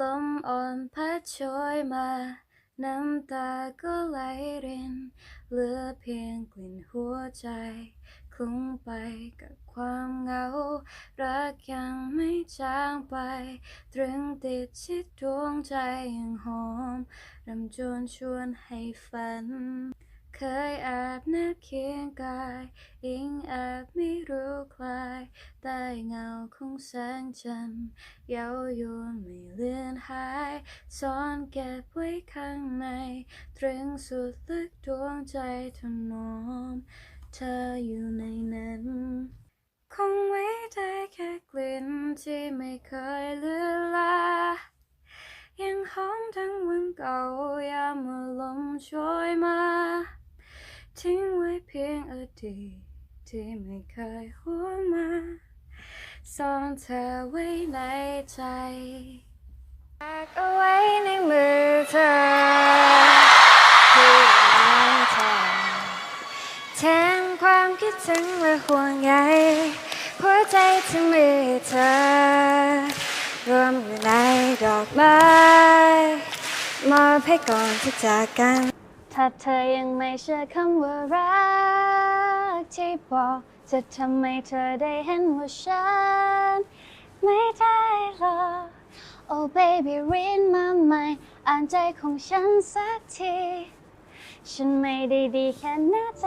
ลมอ่อนพัดโชยมา น้ำตาก็ไหลริน เหลือเพียงกลิ่นหัวใจ คลุ้งไปกับความเหงา รักยังไม่จางไป ตรึงติดชิดดวงใจยังหอมรำจวนชวนให้ฝัน เคยแอบนับเคียงกายอิงแอบไม่รู้คลาย ใต้เงาของแสงจันทร์เย้ายวนไม่เลือนหายซ่อนเก็บไว้ข้างในตรึงสุดลึกดวงใจถนอมเธออยู่ในนั้นคงไว้ได้แค่กลิ่นที่ไม่เคยเลือนลายังหอมทั้งวันเก่ายามเมื่อลมโชยมาทิ้งไว้เพียงอดีตที่ไม่เคยหวนมา ซ่อนเธอไว้ในใจฝากเอาไว้ในมือเธอที่ไม่เธอแทนความคิดถึงและห่วงใยหัวใจที่มือเธอ รวมอยู่ในดอกไม้มอบให้ก่อนที่จากกัน ถ้าเธอยังไม่เชื่อคำว่ารัก ที่บอกจะทำให้เธอได้เห็นว่าฉัน ไม่ได้หรอก Oh baby read my mind อ่านใจของฉันสักที ฉันไม่ได้ดีแค่หน้าใจ